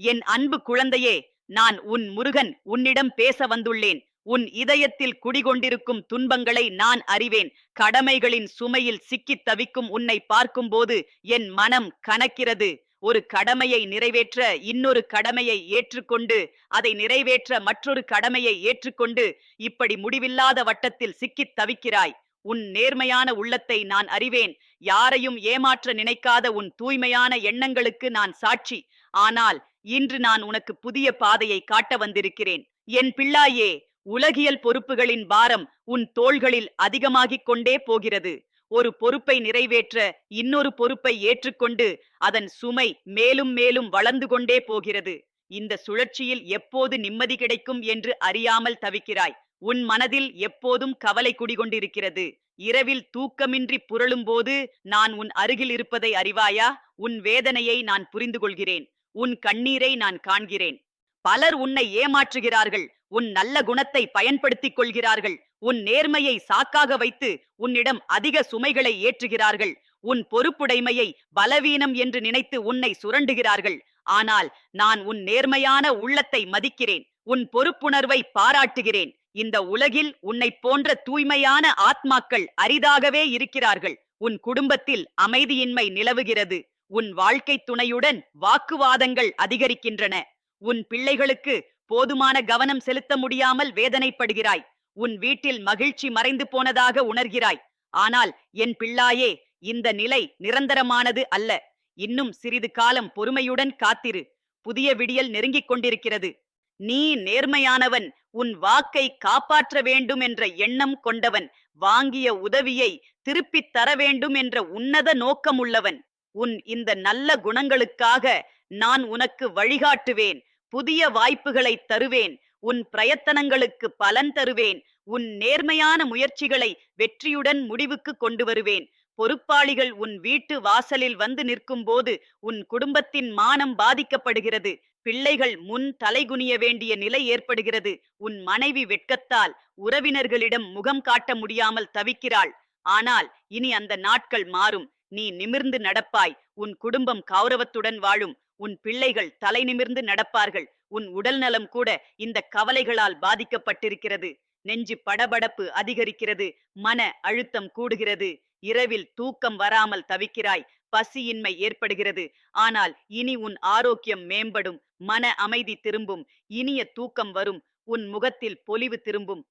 என் அன்பு குழந்தையே நான் உன் முருகன் உன்னிடம் பேச வந்துள்ளேன். உன் இதயத்தில் குடிகொண்டிருக்கும் துன்பங்களை நான் அறிவேன். கடமைகளின் சுமையில் சிக்கித் தவிக்கும் உன்னை பார்க்கும்போது என் மனம் கனக்கிறது. ஒரு கடமையை நிறைவேற்ற இன்னொரு கடமையை ஏற்றுக்கொண்டு அதை நிறைவேற்ற மற்றொரு கடமையை ஏற்றுக்கொண்டு இப்படி முடிவில்லாத வட்டத்தில் சிக்கித் தவிக்கிறாய். உன் நேர்மையான உள்ளத்தை நான் அறிவேன். யாரையும் ஏமாற்ற நினைக்காத உன் தூய்மையான எண்ணங்களுக்கு நான் சாட்சி. ஆனால் இன்று நான் உனக்கு புதிய பாதையை காட்ட வந்திருக்கிறேன். என் பிள்ளாயே உலகியல் பொறுப்புகளின் பாரம் உன் தோள்களில் அதிகமாகிக் கொண்டே போகிறது. ஒரு பொறுப்பை நிறைவேற்ற இன்னொரு பொறுப்பை ஏற்றுக்கொண்டு அதன் சுமை மேலும் மேலும் வளர்ந்து கொண்டே போகிறது. இந்த சுழற்சியில் எப்போது நிம்மதி கிடைக்கும் என்று அறியாமல் தவிக்கிறாய். உன் மனதில் எப்போதும் கவலை குடிகொண்டிருக்கிறது. இரவில் தூக்கமின்றி புரளும்போது நான் உன் அருகில் இருப்பதை அறிவாயா? உன் வேதனையை நான் புரிந்து கொள்கிறேன் உன் கண்ணீரை நான் காண்கிறேன். பலர் உன்னை ஏமாற்றுகிறார்கள். உன் நல்ல குணத்தை பயன்படுத்திக் கொள்கிறார்கள். உன் நேர்மையை சாக்காக வைத்து உன்னிடம் அதிக சுமைகளை ஏற்றுகிறார்கள். உன் பொறுப்புடைமையை பலவீனம் என்று நினைத்து உன்னை சுரண்டுகிறார்கள். ஆனால் நான் உன் நேர்மையான உள்ளத்தை மதிக்கிறேன். உன் பொறுப்புணர்வை பாராட்டுகிறேன். இந்த உலகில் உன்னைப் போன்ற தூய்மையான ஆத்மாக்கள் அரிதாகவே இருக்கிறார்கள். உன் குடும்பத்தில் அமைதியின்மை நிலவுகிறது. உன் வாழ்க்கை துணையுடன் வாக்குவாதங்கள் அதிகரிக்கின்றன. உன் பிள்ளைகளுக்கு போதுமான கவனம் செலுத்த முடியாமல் வேதனைப்படுகிறாய். உன் வீட்டில் மகிழ்ச்சி மறைந்து போனதாக உணர்கிறாய். ஆனால் என் பிள்ளாயே இந்த நிலை நிரந்தரமானது அல்ல. இன்னும் சிறிது காலம் பொறுமையுடன் காத்திரு. புதிய விடியல் நெருங்கிக் கொண்டிருக்கிறது. நீ நேர்மையானவன். உன் வாக்கை காப்பாற்ற வேண்டும் என்ற எண்ணம் கொண்டவன். வாங்கிய உதவியை திருப்பித் தர வேண்டும் என்ற உன்னத நோக்கமுள்ளவன். உன் இந்த நல்ல குணங்களுக்காக நான் உனக்கு வழிகாட்டுவேன். புதிய வாய்ப்புகளை தருவேன். உன் பிரயத்தனங்களுக்கு பலன் தருவேன். உன் நேர்மையான முயற்சிகளை வெற்றியுடன் முடிவுக்கு கொண்டு வருவேன். பொறுப்பாளிகள் உன் வீட்டு வாசலில் வந்து நிற்கும் போது உன் குடும்பத்தின் மானம் பாதிக்கப்படுகிறது. பிள்ளைகள் முன் தலைகுனிய வேண்டிய நிலை ஏற்படுகிறது. உன் மனைவி வெட்கத்தால் உறவினர்களிடம் முகம் காட்ட முடியாமல் தவிக்கிறாள். ஆனால் இனி அந்த நாட்கள் மாறும். நீ நிமிர்ந்து நடப்பாய். உன் குடும்பம் கௌரவத்துடன் வாழும். உன் பிள்ளைகள் தலை நிமிர்ந்து நடப்பார்கள். உன் உடல் நலம் கூட இந்த கவலைகளால் பாதிக்கப்பட்டிருக்கிறது. நெஞ்சு படபடப்பு அதிகரிக்கிறது. மன அழுத்தம் கூடுகிறது. இரவில் தூக்கம் வராமல் தவிக்கிறாய். பசியின்மை ஏற்படுகிறது. ஆனால் இனி உன் ஆரோக்கியம் மேம்படும். மன அமைதி திரும்பும். இனிய தூக்கம் வரும். உன் முகத்தில் பொலிவு திரும்பும்.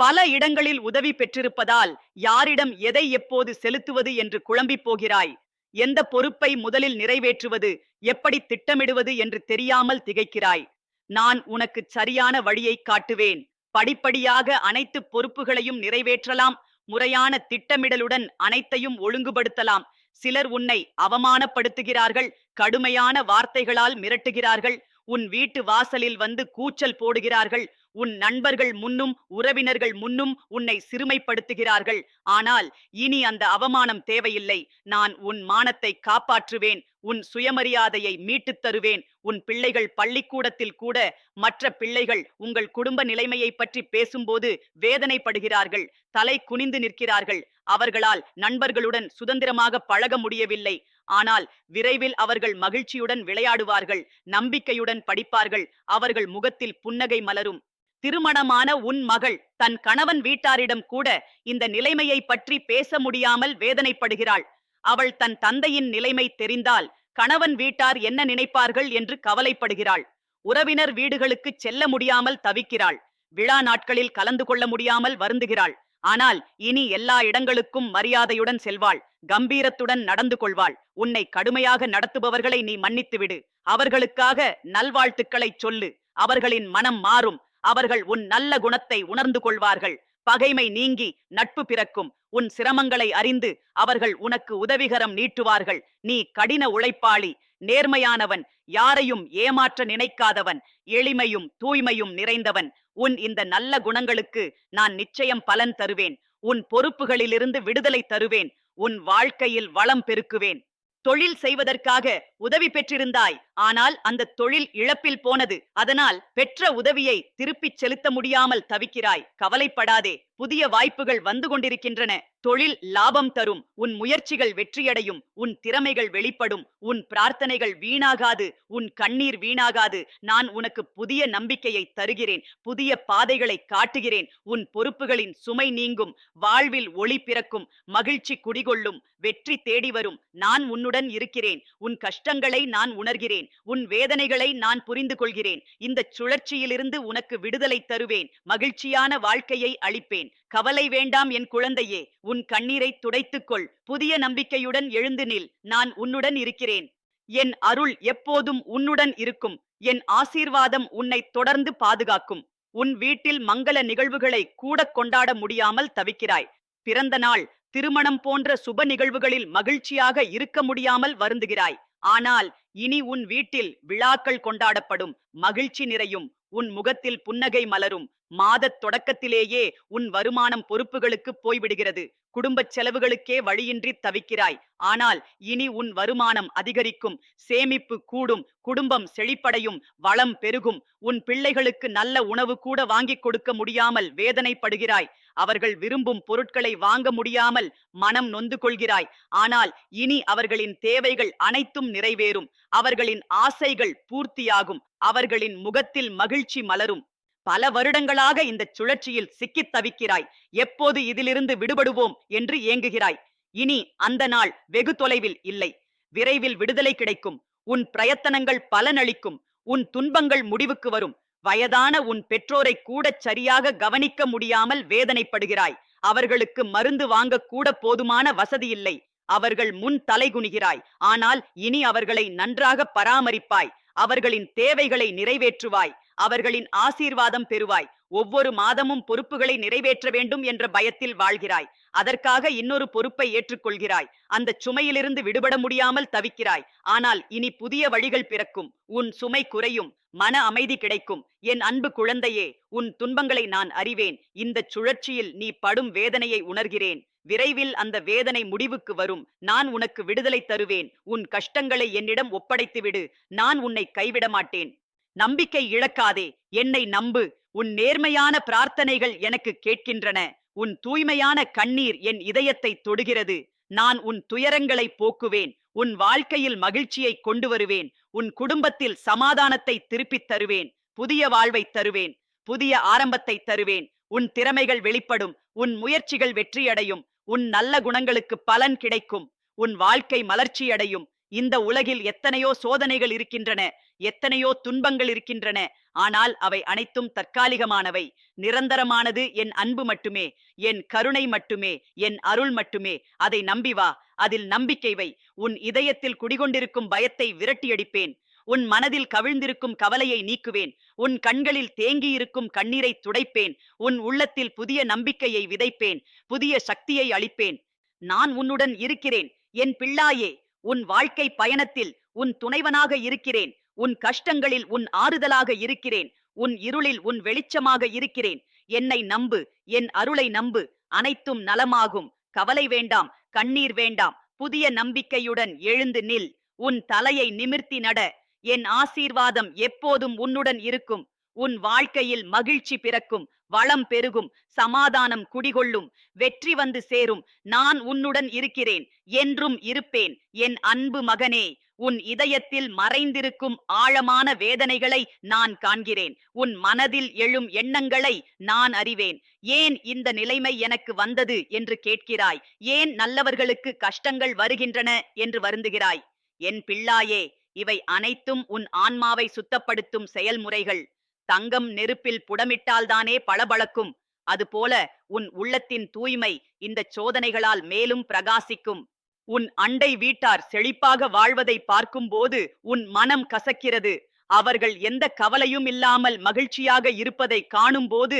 பல இடங்களில் உதவி பெற்றிருப்பதால் யாரிடம் எதை எப்போது செலுத்துவது என்று குழம்பிப் போகிறாய்? எந்த பொறுப்பை முதலில் நிறைவேற்றுவது? எப்படி திட்டமிடுவது என்று தெரியாமல் திகைக்கிறாய். நான் உனக்கு சரியான வழியை காட்டுவேன். படிப்படியாக அனைத்து பொறுப்புகளையும் நிறைவேற்றலாம். முறையான திட்டமிடலுடன் அனைத்தையும் ஒழுங்குபடுத்தலாம். சிலர் உன்னை அவமானப்படுத்துகிறார்கள். கடுமையான வார்த்தைகளால் மிரட்டுகிறார்கள். உன் வீட்டு வாசலில் வந்து கூச்சல் போடுகிறார்கள். உன் நண்பர்கள் முன்னும் உறவினர்கள் முன்னும் உன்னை சிறுமைப்படுத்துகிறார்கள். ஆனால் இனி அந்த அவமானம் தேவையில்லை. நான் உன் மானத்தை காப்பாற்றுவேன். உன் சுயமரியாதையை மீட்டுத் தருவேன். உன் பிள்ளைகள் பள்ளிக்கூடத்தில் கூட மற்ற பிள்ளைகள் உங்கள் குடும்ப நிலைமையை பற்றி பேசும்போது வேதனைப்படுகிறார்கள். தலை குனிந்து நிற்கிறார்கள். அவர்களால் நண்பர்களுடன் சுதந்திரமாக பழக முடியவில்லை. ஆனால் விரைவில் அவர்கள் மகிழ்ச்சியுடன் விளையாடுவார்கள். நம்பிக்கையுடன் படிப்பார்கள். அவர்கள் முகத்தில் புன்னகை மலரும். திருமணமான உன் மகள் தன் கணவன் வீட்டாரிடம் கூட இந்த நிலைமையை பற்றி பேச முடியாமல் வேதனைப்படுகிறாள். அவள் தன் தந்தையின் நிலைமை தெரிந்தால் கணவன் வீட்டார் என்ன நினைப்பார்கள் என்று கவலைப்படுகிறாள். உறவினர் வீடுகளுக்கு செல்ல முடியாமல் தவிக்கிறாள். விழா நாட்களில் கலந்து கொள்ள முடியாமல் வருந்துகிறாள். ஆனால் இனி எல்லா இடங்களுக்கும் மரியாதையுடன் செல்வாள். கம்பீரத்துடன் நடந்து கொள்வாள். உன்னை கடுமையாக நடத்துபவர்களை நீ மன்னித்துவிடு. அவர்களுக்காக நல்வாழ்த்துக்களைச் சொல்லு. அவர்களின் மனம் மாறும். அவர்கள் உன் நல்ல குணத்தை உணர்ந்து கொள்வார்கள். பகைமை நீங்கி நட்பு பிறக்கும். உன் சிரமங்களை அறிந்து அவர்கள் உனக்கு உதவிகரம் நீட்டுவார்கள். நீ கடின உழைப்பாளி நேர்மையானவன் யாரையும் ஏமாற்ற நினைக்காதவன் எளிமையும் தூய்மையும் நிறைந்தவன். உன் இந்த நல்ல குணங்களுக்கு நான் நிச்சயம் பலன் தருவேன். உன் பொறுப்புகளிலிருந்து விடுதலை தருவேன். உன் வாழ்க்கையில் வளம் பெருக்குவேன். தொழில் செய்வதற்காக உதவி பெற்றிருந்தாய். ஆனால் அந்த தொழில் இழப்பில் போனது. அதனால் பெற்ற உதவியை திருப்பிச் செலுத்த முடியாமல் தவிக்கிறாய். கவலைப்படாதே. புதிய வாய்ப்புகள் வந்து கொண்டிருக்கின்றன. தொழில் லாபம் தரும். உன் முயற்சிகள் வெற்றியடையும். உன் திறமைகள் வெளிப்படும். உன் பிரார்த்தனைகள் வீணாகாது. உன் கண்ணீர் வீணாகாது. நான் உனக்கு புதிய நம்பிக்கையை தருகிறேன். புதிய பாதைகளை காட்டுகிறேன். உன் பொறுப்புகளின் சுமை நீங்கும். வாழ்வில் ஒளி பிறக்கும். மகிழ்ச்சி குடிகொள்ளும். வெற்றி தேடி வரும். நான் உன்னுடன் இருக்கிறேன். உன் கஷ்டங்களை நான் உணர்கிறேன். உன் வேதனைகளை நான் புரிந்து கொள்கிறேன் இந்த சுழற்சியிலிருந்து உனக்கு விடுதலை தருவேன். மகிழ்ச்சியான வாழ்க்கையை அளிப்பேன். கவலை வேண்டாம் என் குழந்தையே. உன் கண்ணீரை துடைத்துக்கொள். புதிய நம்பிக்கையுடன் எழுந்து நில். நான் உன்னுடன் இருக்கிறேன். என் அருள் எப்போதும் உன்னுடன் இருக்கும். என் ஆசீர்வாதம் உன்னை தொடர்ந்து பாதுகாக்கும். உன் வீட்டில் மங்கள நிகழ்வுகளை கூட கொண்டாட முடியாமல் தவிக்கிறாய். பிறந்த நாள் திருமணம் போன்ற சுப நிகழ்வுகளில் மகிழ்ச்சியாக இருக்க முடியாமல் வருந்துகிறாய். ஆனால் இனி உன் வீட்டில் விழாக்கள் கொண்டாடப்படும். மகிழ்ச்சி நிறையும். உன் முகத்தில் புன்னகை மலரும். மாதத் தொடக்கத்திலேயே உன் வருமானம் பொறுப்புகளுக்கு போய்விடுகிறது. குடும்பச் செலவுகளுக்கே வழியின்றி தவிக்கிறாய். ஆனால் இனி உன் வருமானம் அதிகரிக்கும். சேமிப்பு கூடும். குடும்பம் செழிப்படையும். வளம் பெருகும். உன் பிள்ளைகளுக்கு நல்ல உணவு கூட வாங்கிக் கொடுக்க முடியாமல் வேதனைப்படுகிறாய். அவர்கள் விரும்பும் பொருட்களை வாங்க முடியாமல் மனம் நொந்து கொள்கிறாய். ஆனால் இனி அவர்களின் தேவைகள் அனைத்தும் நிறைவேறும். அவர்களின் ஆசைகள் பூர்த்தியாகும். அவர்களின் முகத்தில் மகிழ்ச்சி மலரும். பல வருடங்களாக இந்த சுழற்சியில் சிக்கித் தவிக்கிறாய். எப்போது இதிலிருந்து விடுபடுவோம் என்று ஏங்குகிறாய். இனி அந்த நாள் வெகு தொலைவில் இல்லை. விரைவில் விடுதலை கிடைக்கும். உன் பிரயத்தனங்கள் பலனளிக்கும். உன் துன்பங்கள் முடிவுக்கு வரும். வயதான உன் பெற்றோரை கூட சரியாக கவனிக்க முடியாமல் வேதனைப்படுகிறாய். அவர்களுக்கு மருந்து வாங்க கூட போதுமான வசதி இல்லை. அவர்கள் முன் தலைகுனிகிறாய். ஆனால் இனி அவர்களை நன்றாக பராமரிப்பாய். அவர்களின் தேவைகளை நிறைவேற்றுவாய். அவர்களின் ஆசீர்வாதம் பெறுவாய். ஒவ்வொரு மாதமும் பொறுப்புகளை நிறைவேற்ற வேண்டும் என்ற பயத்தில் வாழ்கிறாய். அதற்காக இன்னொரு பொறுப்பை ஏற்றுக்கொள்கிறாய். அந்த சுமையிலிருந்து விடுபட முடியாமல் தவிக்கிறாய். ஆனால் இனி புதிய வழிகள் பிறக்கும். உன் சுமை குறையும். மன அமைதி கிடைக்கும். என் அன்பு குழந்தையே உன் துன்பங்களை நான் அறிவேன். இந்த சுழற்சியில் நீ படும் வேதனையை உணர்கிறேன். விரைவில் அந்த வேதனை முடிவுக்கு வரும். நான் உனக்கு விடுதலை தருவேன். உன் கஷ்டங்களை என்னிடம் ஒப்படைத்து விடு நான் உன்னை கைவிட மாட்டேன் நம்பிக்கை இழக்காதே. என்னை நம்பு. உன் நேர்மையான பிரார்த்தனைகள் எனக்கு கேட்கின்றன. உன் தூய்மையான கண்ணீர் என் இதயத்தை தொடுகிறது. நான் உன் துயரங்களை போக்குவேன். உன் வாழ்க்கையில் மகிழ்ச்சியை கொண்டு வருவேன். உன் குடும்பத்தில் சமாதானத்தை திருப்பித் தருவேன். புதிய வாழ்வை தருவேன். புதிய ஆரம்பத்தை தருவேன். உன் திறமைகள் வெளிப்படும். உன் முயற்சிகள் வெற்றியடையும். உன் நல்ல குணங்களுக்கு பலன் கிடைக்கும். உன் வாழ்க்கை மலர்ச்சியடையும். இந்த உலகில் எத்தனையோ சோதனைகள் இருக்கின்றன. எத்தனையோ துன்பங்கள் இருக்கின்றன. ஆனால் அவை அனைத்தும் தற்காலிகமானவை. நிரந்தரமானது என் அன்பு மட்டுமே என் கருணை மட்டுமே என் அருள் மட்டுமே. அதை நம்பி வா அதில் நம்பிக்கை வை. உன் இதயத்தில் குடிகொண்டிருக்கும் பயத்தை விரட்டியடிப்பேன். உன் மனதில் கவிழ்ந்திருக்கும் கவலையை நீக்குவேன். உன் கண்களில் தேங்கியிருக்கும் கண்ணீரை துடைப்பேன். உன் உள்ளத்தில் புதிய நம்பிக்கையை விதைப்பேன். புதிய சக்தியை அளிப்பேன். நான் உன்னுடன் இருக்கிறேன். என் பிள்ளாயே உன் வாழ்க்கை பயணத்தில் உன் துணைவனாக இருக்கிறேன். உன் கஷ்டங்களில் உன் ஆறுதலாக இருக்கிறேன். உன் இருளில் உன் வெளிச்சமாக இருக்கிறேன். என்னை நம்பு என் அருளை நம்பு. அனைத்தும் நலமாகும். கவலை வேண்டாம் கண்ணீர் வேண்டாம். புதிய நம்பிக்கையுடன் எழுந்து நில். உன் தலையை நிமிர்த்தி நட. என் ஆசீர்வாதம் எப்போதும் உன்னுடன் இருக்கும். உன் வாழ்க்கையில் மகிழ்ச்சி பிறக்கும். வளம் பெருகும். சமாதானம் குடிகொள்ளும். வெற்றி வந்து சேரும். நான் உன்னுடன் இருக்கிறேன். என்றும் இருப்பேன். என் அன்பு மகனே. உன் இதயத்தில் மறைந்திருக்கும் ஆழமான வேதனைகளை நான் காண்கிறேன். உன் மனதில் எழும் எண்ணங்களை நான் அறிவேன். ஏன் இந்த நிலைமை எனக்கு வந்தது என்று கேட்கிறாய்? ஏன் நல்லவர்களுக்கு கஷ்டங்கள் வருகின்றன என்று வருந்துகிறாய்? என் பிள்ளாயே இவை அனைத்தும் உன் ஆன்மாவை சுத்தப்படுத்தும் செயல்முறைகள். தங்கம் நெருப்பில் புடமிட்டால்தானே பளபளக்கும் அதுபோல உன் உள்ளத்தின் தூய்மை இந்த சோதனைகளால் மேலும் பிரகாசிக்கும். உன் அண்டை வீட்டார் செழிப்பாக வாழ்வதை பார்க்கும்போது உன் மனம் கசக்கிறது. அவர்கள் எந்த கவலையும் இல்லாமல் மகிழ்ச்சியாக இருப்பதை காணும்போது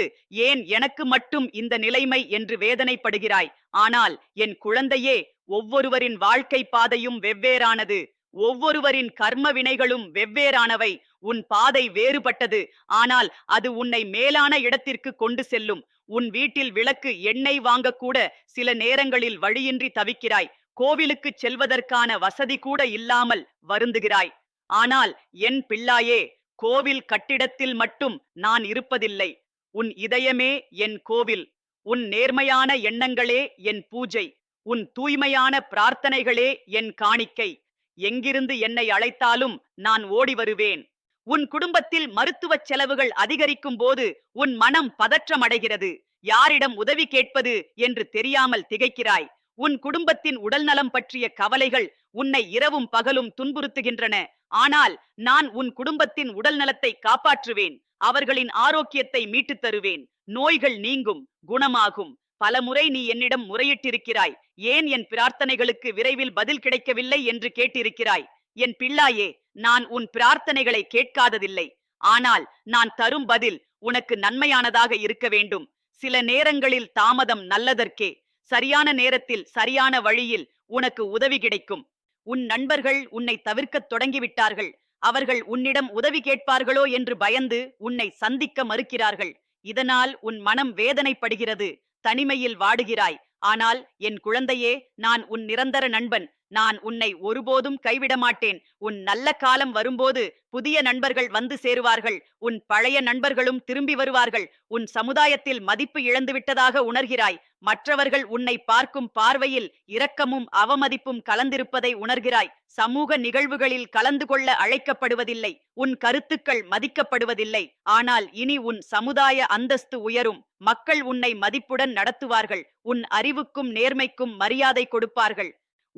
ஏன் எனக்கு மட்டும் இந்த நிலைமை என்று வேதனைப்படுகிறாய்? ஆனால் என் குழந்தையே ஒவ்வொருவரின் வாழ்க்கை பாதையும் வெவ்வேறானது. ஒவ்வொருவரின் கர்ம வினைகளும் வெவ்வேறானவை. உன் பாதை வேறுபட்டது. ஆனால் அது உன்னை மேலான இடத்திற்கு கொண்டு செல்லும். உன் வீட்டில் விளக்கு எண்ணெய் வாங்கக்கூட சில நேரங்களில் வழியின்றி தவிக்கிறாய். கோவிலுக்கு செல்வதற்கான வசதி கூட இல்லாமல் வருந்துகிறாய். ஆனால் என் பிள்ளாயே கோவில் கட்டிடத்தில் மட்டும் நான் இருப்பதில்லை. உன் இதயமே என் கோவில். உன் நேர்மையான எண்ணங்களே என் பூஜை. உன் தூய்மையான பிரார்த்தனைகளே என் காணிக்கை. எங்கிருந்து என்னை அழைத்தாலும் நான் ஓடி வருவேன். உன் குடும்பத்தில் மருத்துவச் செலவுகள் அதிகரிக்கும் போது உன் மனம் பதற்றமடைகிறது. யாரிடம் உதவி கேட்பது என்று தெரியாமல் திகைக்கிறாய். உன் குடும்பத்தின் உடல்நலம் பற்றிய கவலைகள் உன்னை இரவும் பகலும் துன்புறுத்துகின்றன. ஆனால் நான் உன் குடும்பத்தின் உடல் நலத்தை காப்பாற்றுவேன். அவர்களின் ஆரோக்கியத்தை மீட்டுத் தருவேன். நோய்கள் நீங்கும் குணமாகும். பலமுறை நீ என்னிடம் முறையிட்டிருக்கிறாய். ஏன் என் பிரார்த்தனைகளுக்கு விரைவில் பதில் கிடைக்கவில்லை என்று கேட்டிருக்கிறாய்? என் பிள்ளாயே நான் உன் பிரார்த்தனைகளை கேட்காததில்லை. ஆனால் நான் தரும் பதில் உனக்கு நன்மையானதாக இருக்க வேண்டும். சில நேரங்களில் தாமதம் நல்லதற்கே சரியான நேரத்தில் சரியான வழியில் உனக்கு உதவி கிடைக்கும். உன் நண்பர்கள் உன்னை தவிர்க்கத் தொடங்கிவிட்டார்கள். அவர்கள் உன்னிடம் உதவி கேட்பார்களோ என்று பயந்து உன்னை சந்திக்க மறுக்கிறார்கள். இதனால் உன் மனம் வேதனைப்படுகிறது. தனிமையில் வாடுகிறாய். ஆனால் என் குழந்தையே நான் உன் நிரந்தர நண்பன். நான் உன்னை ஒருபோதும் கைவிட மாட்டேன். உன் நல்ல காலம் வரும்போது புதிய நண்பர்கள் வந்து சேருவார்கள். உன் பழைய நண்பர்களும் திரும்பி வருவார்கள். உன் சமுதாயத்தில் மதிப்பு இழந்துவிட்டதாக உணர்கிறாய். மற்றவர்கள் உன்னை பார்க்கும் பார்வையில் இரக்கமும் அவமதிப்பும் கலந்திருப்பதை உணர்கிறாய். சமூக நிகழ்வுகளில் கலந்து கொள்ள அழைக்கப்படுவதில்லை. உன் கருத்துக்கள் மதிக்கப்படுவதில்லை. ஆனால் இனி உன் சமுதாய அந்தஸ்து உயரும். மக்கள் உன்னை மதிப்புடன் நடத்துவார்கள். உன் அறிவுக்கும் நேர்மைக்கும் மரியாதை கொடுப்பார்கள்.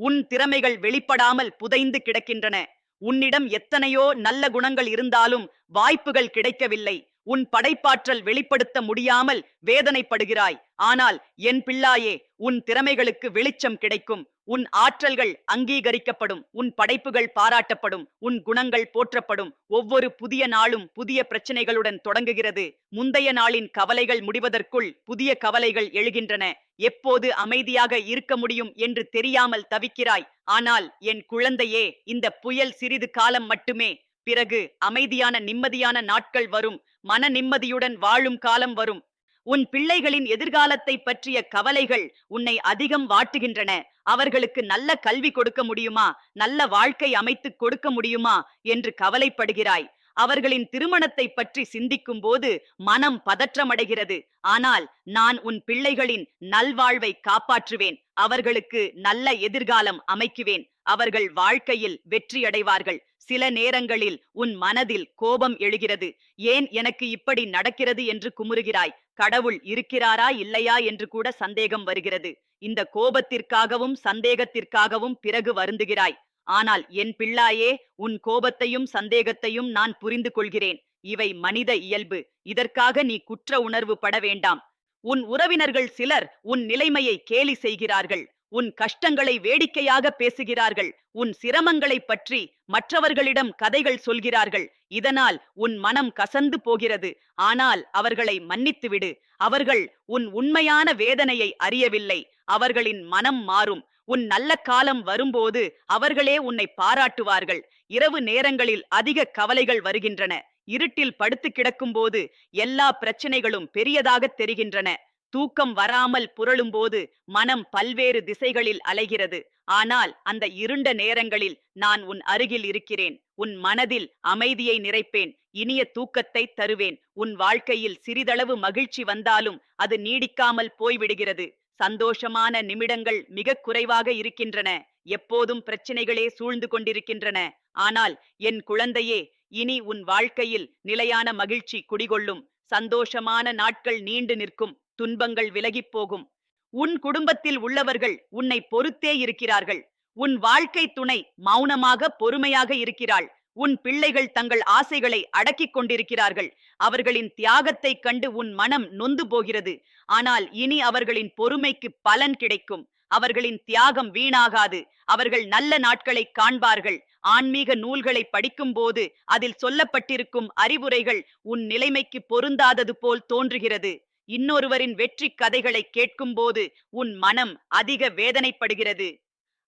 உன் திறமைகள் வெளிப்படாமல் புதைந்து கிடக்கின்றன. உன்னிடம் எத்தனையோ நல்ல குணங்கள் இருந்தாலும் வாய்ப்புகள் கிடைக்கவில்லை. உன் படைப்பாற்றல் வெளிப்படுத்த முடியாமல் வேதனைப்படுகிறாய். ஆனால் என் பிள்ளாயே உன் திறமைகளுக்கு வெளிச்சம் கிடைக்கும். உன் ஆற்றல்கள் அங்கீகரிக்கப்படும். உன் படைப்புகள் பாராட்டப்படும். உன் குணங்கள் போற்றப்படும். ஒவ்வொரு புதிய நாளும் புதிய பிரச்சனைகளுடன் தொடங்குகிறது. முந்தைய நாளின் கவலைகள் முடிவதற்குள் புதிய கவலைகள் எழுகின்றன. எப்போது அமைதியாக இருக்க முடியும் என்று தெரியாமல் தவிக்கிறாய். ஆனால் என் குழந்தையே இந்த புயல் சிறிது காலம் மட்டுமே. பிறகு அமைதியான நிம்மதியான நாட்கள் வரும். மன நிம்மதியுடன் வாழும் காலம் வரும். உன் பிள்ளைகளின் எதிர்காலத்தை பற்றிய கவலைகள் உன்னை அதிகம் வாட்டுகின்றன. அவர்களுக்கு நல்ல கல்வி கொடுக்க முடியுமா? நல்ல வாழ்க்கை அமைத்து கொடுக்க முடியுமா? என்று கவலைப்படுகிறாய். அவர்களின் திருமணத்தை பற்றி சிந்திக்கும் போது மனம் பதற்றமடைகிறது. ஆனால் நான் உன் பிள்ளைகளின் நல்வாழ்வை காப்பாற்றுவேன். அவர்களுக்கு நல்ல எதிர்காலம் அமைக்குவேன். அவர்கள் வாழ்க்கையில் வெற்றியடைவார்கள். சில நேரங்களில் உன் மனதில் கோபம் எழுகிறது. ஏன் எனக்கு இப்படி நடக்கிறது என்று குமுறுகிறாய்? கடவுள் இருக்கிறாரா இல்லையா என்று கூட சந்தேகம் வருகிறது. இந்த கோபத்திற்காகவும் சந்தேகத்திற்காகவும் பிறகு வருந்துகிறாய். ஆனால் என் பிள்ளாயே உன் கோபத்தையும் சந்தேகத்தையும் நான் புரிந்து கொள்கிறேன் இவை மனித இயல்பு. இதற்காக நீ குற்ற உணர்வு பட வேண்டாம். உன் உறவினர்கள் சிலர் உன் நிலைமையை கேலி செய்கிறார்கள். உன் கஷ்டங்களை வேடிக்கையாக பேசுகிறார்கள். உன் சிரமங்களை பற்றி மற்றவர்களிடம் கதைகள் சொல்கிறார்கள். இதனால் உன் மனம் கசந்து போகிறது. ஆனால் அவர்களை மன்னித்துவிடு. அவர்கள் உன் உண்மையான வேதனையை அறியவில்லை. அவர்களின் மனம் மாறும். உன் நல்ல காலம் வரும்போது அவர்களே உன்னை பாராட்டுவார்கள். இரவு நேரங்களில் அதிக கவலைகள் வருகின்றன. இருட்டில் படுத்து கிடக்கும்போது எல்லா பிரச்சனைகளும் பெரியதாக தெரிகின்றன. தூக்கம் வராமல் புரளும்போது மனம் பல்வேறு திசைகளில் அலைகிறது. ஆனால் அந்த இருண்ட நேரங்களில் நான் உன் அருகில் இருக்கிறேன். உன் மனதில் அமைதியை நிறைப்பேன். இனிய தூக்கத்தை தருவேன். உன் வாழ்க்கையில் சிறிதளவு மகிழ்ச்சி வந்தாலும் அது நீடிக்காமல் போய்விடுகிறது. சந்தோஷமான நிமிடங்கள் மிக குறைவாக இருக்கின்றன. எப்போதும் பிரச்சனைகளே சூழ்ந்து கொண்டிருக்கின்றன. ஆனால் என் குழந்தையே இனி உன் வாழ்க்கையில் நிலையான மகிழ்ச்சி குடிகொள்ளும். சந்தோஷமான நாட்கள் நீண்டு நிற்கும். துன்பங்கள் விலகிப் போகும். உன் குடும்பத்தில் உள்ளவர்கள் உன்னை பொறுத்தே இருக்கிறார்கள். உன் வாழ்க்கை துணை மௌனமாக பொறுமையாக இருக்கிறாள். உன் பிள்ளைகள் தங்கள் ஆசைகளை அடக்கிக் கொண்டிருக்கிறார்கள். அவர்களின் தியாகத்தைக் கண்டு உன் மனம் நொந்து போகிறது. ஆனால் இனி அவர்களின் பொறுமைக்கு பலன் கிடைக்கும். அவர்களின் தியாகம் வீணாகாது. அவர்கள் நல்ல நாட்களை காண்பார்கள். ஆன்மீக நூல்களை படிக்கும்போது அதில் சொல்லப்பட்டிருக்கும் அறிவுரைகள் உன் நிலைமைக்கு பொருந்தாதது போல் தோன்றுகிறது. இன்னொருவரின் வெற்றி கதைகளை கேட்கும்போது உன் மனம் அதிக வேதனைப்படுகிறது.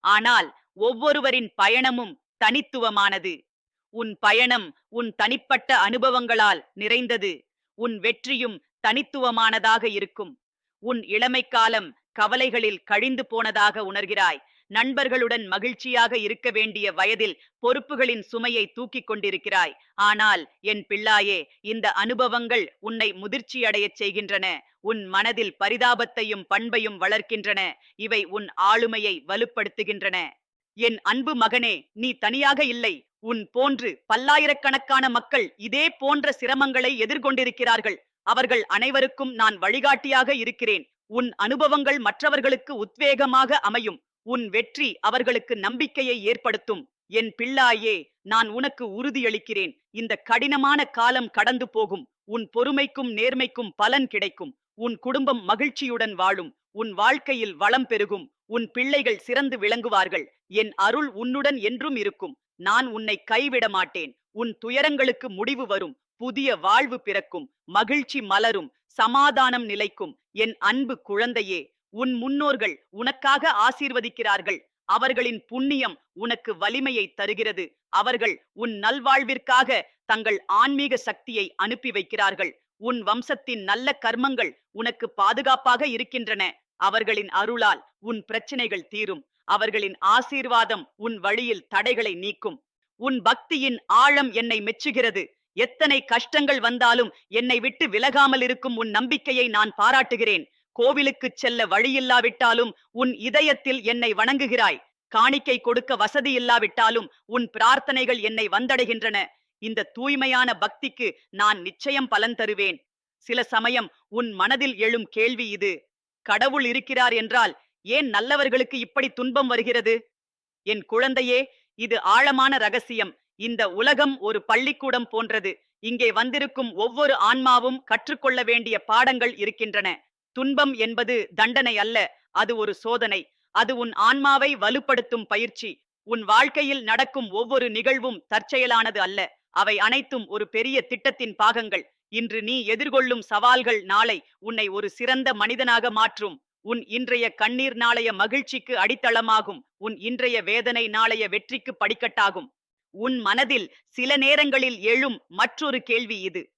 ஆனால் ஒவ்வொருவரின் பயணமும் தனித்துவமானது. உன் பயணம் உன் தனிப்பட்ட அனுபவங்களால் நிறைந்தது. உன் வெற்றியும் தனித்துவமானதாக இருக்கும். உன் இளமை காலம் கவலைகளில் கழிந்து போனதாக உணர்கிறாய். நண்பர்களுடன் மகிழ்ச்சியாக இருக்க வேண்டிய வயதில் பொறுப்புகளின் சுமையை தூக்கிக் கொண்டிருக்கிறாய். ஆனால் என் பிள்ளாயே இந்த அனுபவங்கள் உன்னை முதிர்ச்சியடையச் செய்கின்றன. உன் மனதில் பரிதாபத்தையும் பண்பையும் வளர்க்கின்றன. இவை உன் ஆளுமையை வலுப்படுத்துகின்றன. என் அன்பு மகனே நீ தனியாக இல்லை. உன் போன்று பல்லாயிரக்கணக்கான மக்கள் இதே போன்ற சிரமங்களை எதிர்கொண்டிருக்கிறார்கள். அவர்கள் அனைவருக்கும் நான் வழிகாட்டியாக இருக்கிறேன். உன் அனுபவங்கள் மற்றவர்களுக்கு உத்வேகமாக அமையும். உன் வெற்றி அவர்களுக்கு நம்பிக்கையை ஏற்படுத்தும். என் பிள்ளாயே நான் உனக்கு உறுதியளிக்கிறேன். இந்த கடினமான காலம் கடந்து போகும். உன் பொறுமைக்கும் நேர்மைக்கும் பலன் கிடைக்கும். உன் குடும்பம் மகிழ்ச்சியுடன் வாழும். உன் வாழ்க்கையில் வளம் பெருகும். உன் பிள்ளைகள் சிறந்து விளங்குவார்கள். என் அருள் உன்னுடன் என்றும் இருக்கும். நான் உன்னை கைவிட மாட்டேன். உன் துயரங்களுக்கு முடிவு வரும். புதிய வாழ்வு பிறக்கும். மகிழ்ச்சி மலரும். சமாதானம் நிலைக்கும். என் அன்பு குழந்தையே உன் முன்னோர்கள் உனக்காக ஆசீர்வதிக்கிறார்கள். அவர்களின் புண்ணியம் உனக்கு வலிமையை தருகிறது. அவர்கள் உன் நல்வாழ்விற்காக தங்கள் ஆன்மீக சக்தியை அனுப்பி வைக்கிறார்கள். உன் வம்சத்தின் நல்ல கர்மங்கள் உனக்கு பாதுகாப்பாக இருக்கின்றன. அவர்களின் அருளால் உன் பிரச்சனைகள் தீரும். அவர்களின் ஆசீர்வாதம் உன் வழியில் தடைகளை நீக்கும். உன் பக்தியின் ஆழம் என்னை மெச்சுகிறது. எத்தனை கஷ்டங்கள் வந்தாலும் என்னை விட்டு விலகாமல் இருக்கும் உன் நம்பிக்கையை நான் பாராட்டுகிறேன். கோவிலுக்கு செல்ல வழியில்லாவிட்டாலும் உன் இதயத்தில் என்னை வணங்குகிறாய். காணிக்கை கொடுக்க வசதி இல்லாவிட்டாலும் உன் பிரார்த்தனைகள் என்னை வந்தடைகின்றன. இந்த தூய்மையான பக்திக்கு நான் நிச்சயம் பலன் தருவேன். சில சமயம் உன் மனதில் எழும் கேள்வி இது. கடவுள் இருக்கிறார் என்றால் ஏன் நல்லவர்களுக்கு இப்படி துன்பம் வருகிறது? என் குழந்தையே இது ஆழமான ரகசியம். இந்த உலகம் ஒரு பள்ளிக்கூடம் போன்றது. இங்கே வந்திருக்கும் ஒவ்வொரு ஆன்மாவும் கற்றுக்கொள்ள வேண்டிய பாடங்கள் இருக்கின்றன. துன்பம் என்பது தண்டனை அல்ல அது ஒரு சோதனை. அது உன் ஆன்மாவை வலுப்படுத்தும் பயிற்சி. உன் வாழ்க்கையில் நடக்கும் ஒவ்வொரு நிகழ்வும் தற்செயலானது அல்ல. அவை அனைத்தும் ஒரு பெரிய திட்டத்தின் பாகங்கள். இன்று நீ எதிர்கொள்ளும் சவால்கள் நாளை உன்னை ஒரு சிறந்த மனிதனாக மாற்றும். உன் இன்றைய கண்ணீர் நாளைய மகிழ்ச்சிக்கு அடித்தளமாகும். உன் இன்றைய வேதனை நாளைய வெற்றிக்கு படிக்கட்டாகும். உன் மனதில் சில நேரங்களில் எழும் மற்றொரு கேள்வி இது.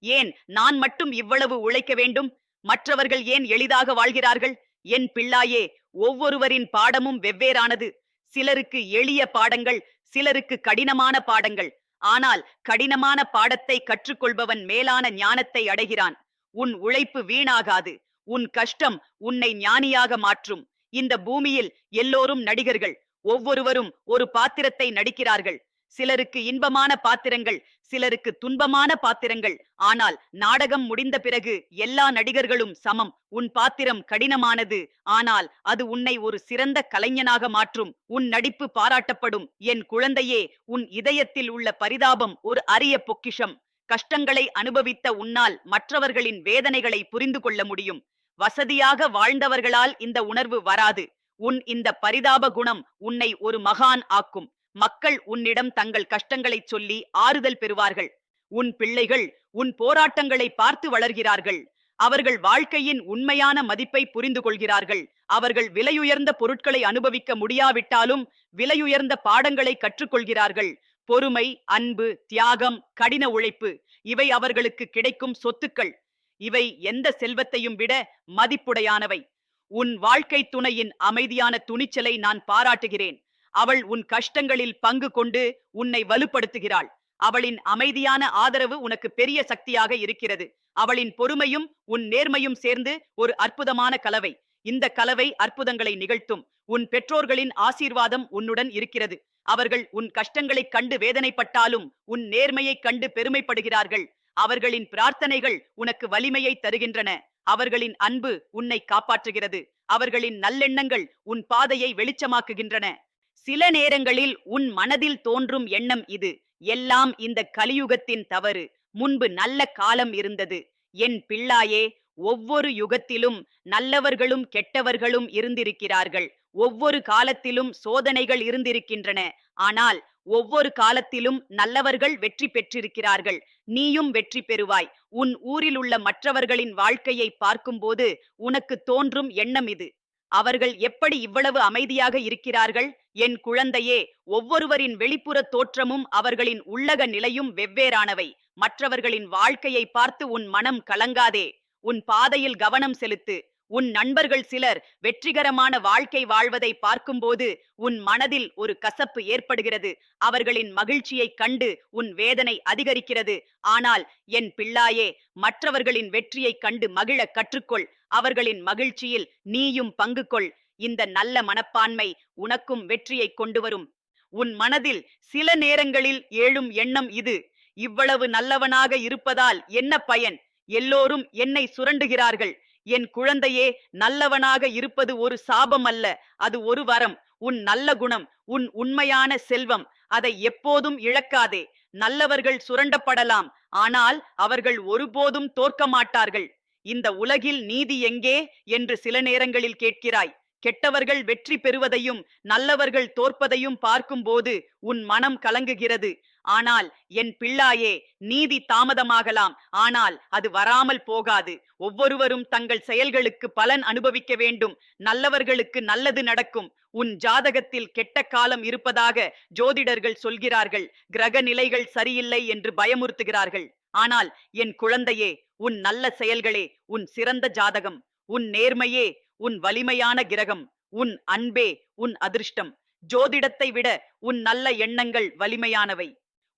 ஏன் நான் மட்டும் இவ்வளவு உழைக்க வேண்டும்? மற்றவர்கள் ஏன் எளிதாக வாழ்கிறார்கள்? என் பிள்ளாயே ஒவ்வொருவரின் பாடமும் வெவ்வேறானது. சிலருக்கு எளிய பாடங்கள் சிலருக்கு கடினமான பாடங்கள். ஆனால் கடினமான பாடத்தை கற்றுக்கொள்பவன் மேலான ஞானத்தை அடைகிறான். உன் உழைப்பு வீணாகாது. உன் கஷ்டம் உன்னை ஞானியாக மாற்றும். இந்த பூமியில் எல்லோரும் நடிகர்கள் ஒவ்வொருவரும் ஒரு பாத்திரத்தை நடிக்கிறார்கள். சிலருக்கு இன்பமான பாத்திரங்கள் சிலருக்கு துன்பமான பாத்திரங்கள். ஆனால் நாடகம் முடிந்த பிறகு எல்லா நடிகர்களும் சமம். உன் பாத்திரம் கடினமானது ஆனால் அது உன்னை ஒரு சிறந்த கலைஞனாக மாற்றும். உன் நடிப்பு பாராட்டப்படும். என் குழந்தையே உன் இதயத்தில் உள்ள பரிதாபம் ஒரு அரிய பொக்கிஷம். கஷ்டங்களை அனுபவித்த உன்னால் மற்றவர்களின் வேதனைகளை புரிந்து கொள்ள முடியும். வசதியாக வாழ்ந்தவர்களால் இந்த உணர்வு வராது. உன் இந்த பரிதாப குணம் உன்னை ஒரு மகான் ஆக்கும். மக்கள் உன்னிடம் தங்கள் கஷ்டங்களைச் சொல்லி ஆறுதல் பெறுவார்கள். உன் பிள்ளைகள் உன் போராட்டங்களை பார்த்து வளர்கிறார்கள். அவர்கள் வாழ்க்கையின் உண்மையான மதிப்பை புரிந்து கொள்கிறார்கள் அவர்கள் விலையுயர்ந்த பொருட்களை அனுபவிக்க முடியாவிட்டாலும் விலையுயர்ந்த பாடங்களை கற்றுக்கொள்கிறார்கள். பொறுமை அன்பு தியாகம் கடின உழைப்பு இவை அவர்களுக்கு கிடைக்கும் சொத்துக்கள். இவை எந்த செல்வத்தையும் விட மதிப்புடையானவை. உன் வாழ்க்கை துணையின் அமைதியான துணிச்சலை நான் பாராட்டுகிறேன். அவள் உன் கஷ்டங்களில் பங்கு கொண்டு உன்னை வலுப்படுத்துகிறாள். அவளின் அமைதியான ஆதரவு உனக்கு பெரிய சக்தியாக இருக்கிறது. அவளின் பொறுமையும் உன் நேர்மையும் சேர்ந்து ஒரு அற்புதமான கலவை. இந்த கலவை அற்புதங்களை நிகழ்த்தும். உன் பெற்றோர்களின் ஆசீர்வாதம் உன்னுடன் இருக்கிறது. அவர்கள் உன் கஷ்டங்களைக் கண்டு வேதனைப்பட்டாலும் உன் நேர்மையைக் கண்டு பெருமைப்படுகிறார்கள். அவர்களின் பிரார்த்தனைகள் உனக்கு வலிமையை தருகின்றன. அவர்களின் அன்பு உன்னை காப்பாற்றுகிறது. அவர்களின் நல்லெண்ணங்கள் உன் பாதையை வெளிச்சமாக்குகின்றன. சில நேரங்களில் உன் மனதில் தோன்றும் எண்ணம் இது. எல்லாம் இந்த கலியுகத்தின் தவறு. முன்பு நல்ல காலம் இருந்தது. என் பிள்ளாயே ஒவ்வொரு யுகத்திலும் நல்லவர்களும் கெட்டவர்களும் இருந்திருக்கிறார்கள். ஒவ்வொரு காலத்திலும் சோதனைகள் இருந்திருக்கின்றன. ஆனால் ஒவ்வொரு காலத்திலும் நல்லவர்கள் வெற்றி பெற்றிருக்கிறார்கள். நீயும் வெற்றி பெறுவாய். உன் ஊரில் உள்ள மற்றவர்களின் வாழ்க்கையை பார்க்கும்போது உனக்கு தோன்றும் எண்ணம் இது. அவர்கள் எப்படி இவ்வளவு அமைதியாக இருக்கிறார்கள்? என் குழந்தையே ஒவ்வொருவரின் வெளிப்புற தோற்றமும் அவர்களின் உள்ளக நிலையும் வெவ்வேறானவை. மற்றவர்களின் வாழ்க்கையை பார்த்து உன் மனம் கலங்காதே. உன் பாதையில் கவனம் செலுத்து. உன் நண்பர்கள் சிலர் வெற்றிகரமான வாழ்க்கை வாழ்வதை பார்க்கும்போது உன் மனதில் ஒரு கசப்பு ஏற்படுகிறது. அவர்களின் மகிழ்ச்சியைக் கண்டு உன் வேதனை அதிகரிக்கிறது. ஆனால் என் பிள்ளாயே மற்றவர்களின் வெற்றியைக் கண்டு மகிழ கற்றுக்கொள். அவர்களின் மகிழ்ச்சியில் நீயும் பங்கு கொள் இந்த நல்ல மனப்பான்மை உனக்கும் வெற்றியை கொண்டு வரும் உன் மனதில் சில நேரங்களில் ஏழும் எண்ணம் இது. இவ்வளவு நல்லவனாக இருப்பதால் என்ன பயன்? எல்லோரும் என்னை சுரண்டுகிறார்கள். என் குழந்தையே நல்லவனாக இருப்பது ஒரு சாபம் அல்ல. அது ஒரு வரம். உன் நல்ல குணம் உன் உண்மையான செல்வம். அதை எப்போதும் இழக்காதே. நல்லவர்கள் சுரண்டப்படலாம். ஆனால் அவர்கள் ஒருபோதும் தோற்க மாட்டார்கள். இந்த உலகில் நீதி எங்கே? என்று சில நேரங்களில் கேட்கிறாய். கெட்டவர்கள் வெற்றி பெறுவதையும் நல்லவர்கள் தோற்பதையும் பார்க்கும்போது உன் மனம் கலங்குகிறது. ஆனால் என் பிள்ளாயே நீதி தாமதமாகலாம். ஆனால் அது வராமல் போகாது. ஒவ்வொருவரும் தங்கள் செயல்களுக்கு பலன் அனுபவிக்க வேண்டும். நல்லவர்களுக்கு நல்லது நடக்கும். உன் ஜாதகத்தில் கெட்ட காலம் இருப்பதாக ஜோதிடர்கள் சொல்கிறார்கள். கிரக நிலைகள் சரியில்லை என்று பயமுறுத்துகிறார்கள். ஆனால் என் குழந்தையே உன் நல்ல செயல்களே உன் சிறந்த ஜாதகம். உன் நேர்மையே உன் வலிமையான கிரகம். உன் அன்பே உன் அதிர்ஷ்டம். ஜோதிடத்தை விட உன் நல்ல எண்ணங்கள் வலிமையானவை.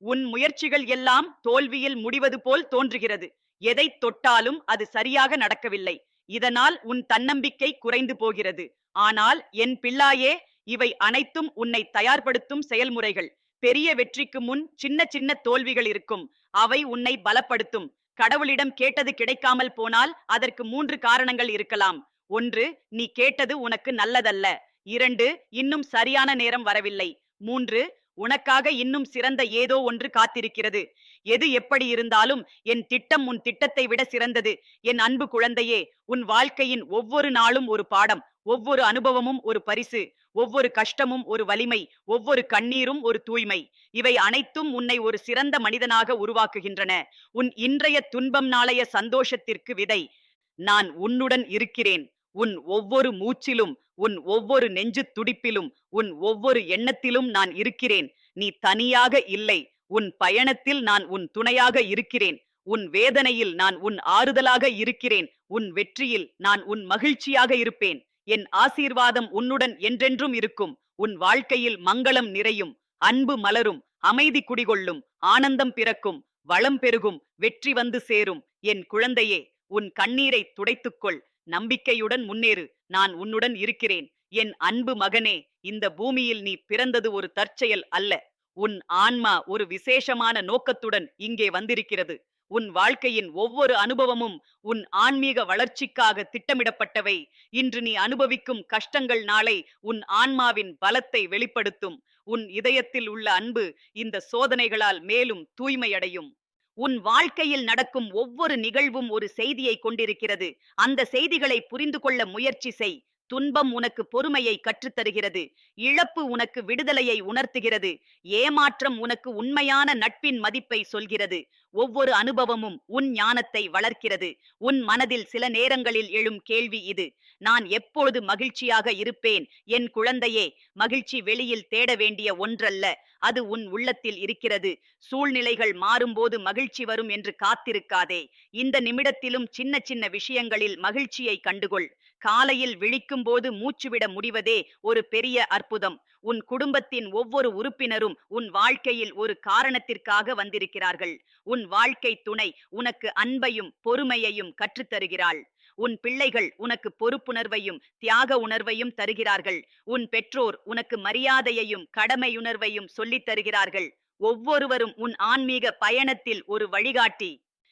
உன் முயற்சிகள் எல்லாம் தோல்வியில் முடிவது போல் தோன்றுகிறது. எதை தொட்டாலும் அது சரியாக நடக்கவில்லை. இதனால் உன் தன்னம்பிக்கை குறைந்து போகிறது. ஆனால் என் பிள்ளாயே இவை அனைத்தும் உன்னை தயார்படுத்தும் செயல்முறைகள். பெரிய வெற்றிக்கு முன் சின்ன சின்ன தோல்விகள் இருக்கும். அவை உன்னை பலப்படுத்தும். கடவுளிடம் கேட்டது கிடைக்காமல் போனால் அதற்கு மூன்று காரணங்கள் இருக்கலாம். ஒன்று நீ கேட்டது உனக்கு நல்லதல்ல. இரண்டு இன்னும் சரியான நேரம் வரவில்லை. மூன்று உனக்காக இன்னும் சிறந்த ஏதோ ஒன்று காத்திருக்கிறது. எது எப்படி இருந்தாலும் என் திட்டம் உன் திட்டத்தை விட சிறந்தது. என் அன்பு குழந்தையே உன் வாழ்க்கையின் ஒவ்வொரு நாளும் ஒரு பாடம் ஒவ்வொரு அனுபவமும் ஒரு பரிசு ஒவ்வொரு கஷ்டமும் ஒரு வலிமை ஒவ்வொரு கண்ணீரும் ஒரு தூய்மை. இவை அனைத்தும் உன்னை ஒரு சிறந்த மனிதனாக உருவாக்குகின்றன. உன் இன்றைய துன்பம் நாளைய சந்தோஷத்திற்கு விதை. நான் உன்னுடன் இருக்கிறேன். உன் ஒவ்வொரு மூச்சிலும் உன் ஒவ்வொரு நெஞ்சு துடிப்பிலும் உன் ஒவ்வொரு எண்ணத்திலும் நான் இருக்கிறேன். நீ தனியாக இல்லை. உன் பயணத்தில் நான் உன் துணையாக இருக்கிறேன். உன் வேதனையில் நான் உன் ஆறுதலாக இருக்கிறேன். உன் வெற்றியில் நான் உன் மகிழ்ச்சியாக இருப்பேன். என் ஆசீர்வாதம் உன்னுடன் என்றென்றும் இருக்கும். உன் வாழ்க்கையில் மங்களம் நிறையும். அன்பு மலரும். அமைதி குடிகொள்ளும். ஆனந்தம் பிறக்கும். வளம் பெருகும். வெற்றி வந்து சேரும். என் குழந்தையே உன் கண்ணீரை துடைத்துக்கொள். நம்பிக்கையுடன் முன்னேறு. நான் உன்னுடன் இருக்கிறேன். என் அன்பு மகனே இந்த பூமியில் நீ பிறந்தது ஒரு தற்செயல் அல்ல. உன் ஆன்மா ஒரு விசேஷமான நோக்கத்துடன் இங்கே வந்திருக்கிறது. உன் வாழ்க்கையின் ஒவ்வொரு அனுபவமும் உன் ஆன்மீக வளர்ச்சிக்காக திட்டமிடப்பட்டவை. இன்று நீ அனுபவிக்கும் கஷ்டங்கள் நாளை உன் ஆன்மாவின் பலத்தை வெளிப்படுத்தும். உன் இதயத்தில் உள்ள அன்பு இந்த சோதனைகளால் மேலும் தூய்மையடையும். உன் வாழ்க்கையில் நடக்கும் ஒவ்வொரு நிகழ்வும் ஒரு செய்தியை கொண்டிருக்கிறது. அந்த செய்திகளை புரிந்து கொள்ள முயற்சி செய். துன்பம் உனக்கு பொறுமையை கற்றுத்தருகிறது. இழப்பு உனக்கு விடுதலையை உணர்த்துகிறது. ஏமாற்றம் உனக்கு உண்மையான நட்பின் மதிப்பை சொல்கிறது. ஒவ்வொரு அனுபவமும் உன் ஞானத்தை வளர்க்கிறது. உன் மனதில் சில நேரங்களில் எழும் கேள்வி இது. நான் எப்பொழுது மகிழ்ச்சியாக இருப்பேன்? என் குழந்தையே மகிழ்ச்சி வெளியில் தேட வேண்டிய ஒன்றல்ல. அது உன் உள்ளத்தில் இருக்கிறது. சூழ்நிலைகள் மாறும்போது மகிழ்ச்சி வரும் என்று காத்திருக்காதே. இந்த நிமிடத்திலும் சின்ன சின்ன விஷயங்களில் மகிழ்ச்சியை கண்டுகொள். காலையில் விழிக்கும் போது மூச்சுவிட முடிவதே ஒரு பெரிய அற்புதம். உன் குடும்பத்தின் ஒவ்வொரு உறுப்பினரும் உன் வாழ்க்கையில் ஒரு காரணத்திற்காக வந்திருக்கிறார்கள். உன் வாழ்க்கை துணை உனக்கு அன்பையும் பொறுமையையும் கற்றுத்தருகிறாள். உன் பிள்ளைகள் உனக்கு பொறுப்புணர்வையும் தியாக உணர்வையும் தருகிறார்கள். உன் பெற்றோர் உனக்கு மரியாதையையும் கடமையுணர்வையும் சொல்லித் தருகிறார்கள் ஒவ்வொருவரும் உன் ஆன்மீக பயணத்தில் ஒரு வழிகாட்டி.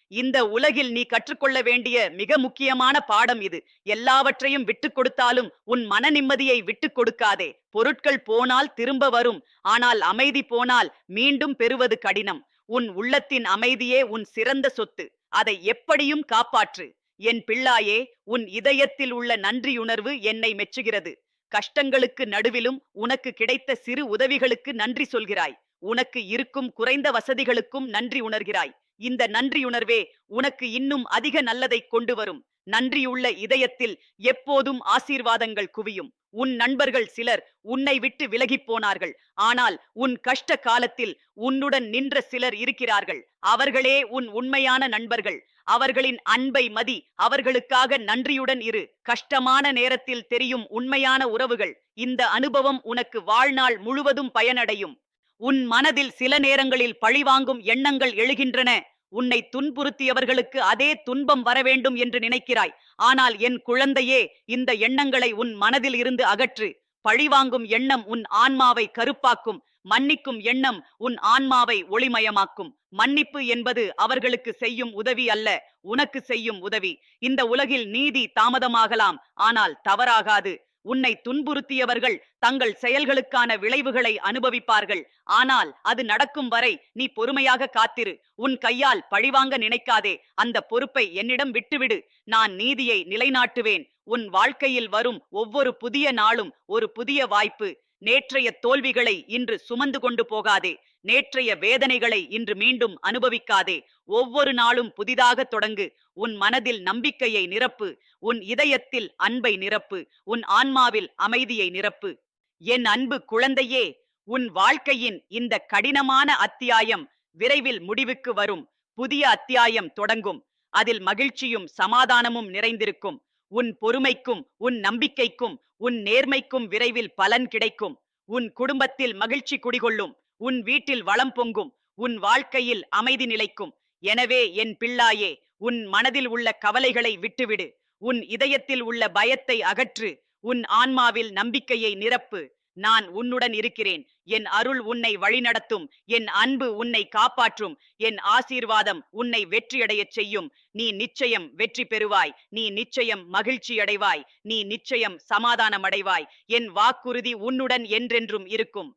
இந்த உலகில் நீ கற்றுக்கொள்ள வேண்டிய மிக முக்கியமான பாடம் இது. எல்லாவற்றையும் விட்டுக் கொடுத்தாலும் உன் மன நிம்மதியை விட்டுக் கொடுக்காதே. பொருட்கள் போனால் திரும்ப வரும். ஆனால் அமைதி போனால் மீண்டும் பெறுவது கடினம். உன் உள்ளத்தின் அமைதியே உன் சிறந்த சொத்து. அதை எப்படியும் காப்பாற்று. என் பிள்ளாயே உன் இதயத்தில் உள்ள நன்றியுணர்வு என்னை மெச்சுகிறது. கஷ்டங்களுக்கு நடுவிலும் உனக்கு கிடைத்த சிறு உதவிகளுக்கு நன்றி சொல்கிறாய். உனக்கு இருக்கும் குறைந்த வசதிகளுக்கும் நன்றி உணர்கிறாய். இந்த நன்றியுணர்வே உனக்கு இன்னும் அதிக நல்லதை கொண்டு வரும் நன்றியுள்ள இதயத்தில் எப்போதும் ஆசீர்வாதங்கள் குவியும். உன் நண்பர்கள் சிலர் உன்னை விட்டு விலகிப் போனார்கள். ஆனால் உன் கஷ்ட காலத்தில் உன்னுடன் நின்ற சிலர் இருக்கிறார்கள். அவர்களே உன் உண்மையான நண்பர்கள். அவர்களின் அன்பை மதி. அவர்களுக்காக நன்றியுடன் இரு. கஷ்டமான நேரத்தில் தெரியும் உண்மையான உறவுகள். இந்த அனுபவம் உனக்கு வாழ்நாள் முழுவதும் பயனடையும். உன் மனதில் சில நேரங்களில் பழிவாங்கும் எண்ணங்கள் எழுகின்றன. உன்னை துன்புறுத்தியவர்களுக்கு அதே துன்பம் வர வேண்டும் என்று நினைக்கிறாய். ஆனால் என் குழந்தையே இந்த எண்ணங்களை உன் மனதில் இருந்து அகற்று. பழிவாங்கும் எண்ணம் உன் ஆன்மாவை கருப்பாக்கும். மன்னிக்கும் எண்ணம் உன் ஆன்மாவை ஒளிமயமாக்கும். மன்னிப்பு என்பது அவர்களுக்கு செய்யும் உதவி அல்ல உனக்கு செய்யும் உதவி. இந்த உலகில் நீதி தாமதமாகலாம் ஆனால் தவறாகாது. உன்னை துன்புறுத்தியவர்கள் தங்கள் செயல்களுக்கான விளைவுகளை அனுபவிப்பார்கள். ஆனால் அது நடக்கும் வரை நீ பொறுமையாக காத்திரு. உன் கையால் பழிவாங்க நினைக்காதே. அந்த பொறுப்பை என்னிடம் விட்டுவிடு. நான் நீதியை நிலைநாட்டுவேன். உன் வாழ்க்கையில் வரும் ஒவ்வொரு புதிய நாளும் ஒரு புதிய வாய்ப்பு. நேற்றைய தோல்விகளை இன்று சுமந்து கொண்டு போகாதே. நேற்றைய வேதனைகளை இன்று மீண்டும் அனுபவிக்காதே. ஒவ்வொரு நாளும் புதிதாக தொடங்கு. உன் மனதில் நம்பிக்கையை நிரப்பு. உன் இதயத்தில் அன்பை நிரப்பு. உன் ஆன்மாவில் அமைதியை நிரப்பு. என் அன்பு குழந்தையே உன் வாழ்க்கையின் இந்த கடினமான அத்தியாயம் விரைவில் முடிவுக்கு வரும். புதிய அத்தியாயம் தொடங்கும். அதில் மகிழ்ச்சியும் சமாதானமும் நிறைந்திருக்கும். உன் பொறுமைக்கும் உன் நம்பிக்கைக்கும் உன் நேர்மைக்கும் விரைவில் பலன் கிடைக்கும். உன் குடும்பத்தில் மகிழ்ச்சி குடிகொள்ளும் உன் வீட்டில் வளம் பொங்கும் உன் வாழ்க்கையில் அமைதி நிலைக்கும். எனவே என் பிள்ளாயே உன் மனதில் உள்ள கவலைகளை விட்டுவிடு. உன் இதயத்தில் உள்ள பயத்தை அகற்று உன் ஆன்மாவில் நம்பிக்கையை நிரப்பு. நான் உன்னுடன் இருக்கிறேன். என் அருள் உன்னை வழிநடத்தும். என் அன்பு உன்னை காப்பாற்றும். என் ஆசீர்வாதம் உன்னை வெற்றியடையச் செய்யும். நீ நிச்சயம் வெற்றி பெறுவாய். நீ நிச்சயம் மகிழ்ச்சி அடைவாய். நீ நிச்சயம் சமாதானம் அடைவாய். என் வாக்குறுதி உன்னுடன் என்றென்றும் இருக்கும்.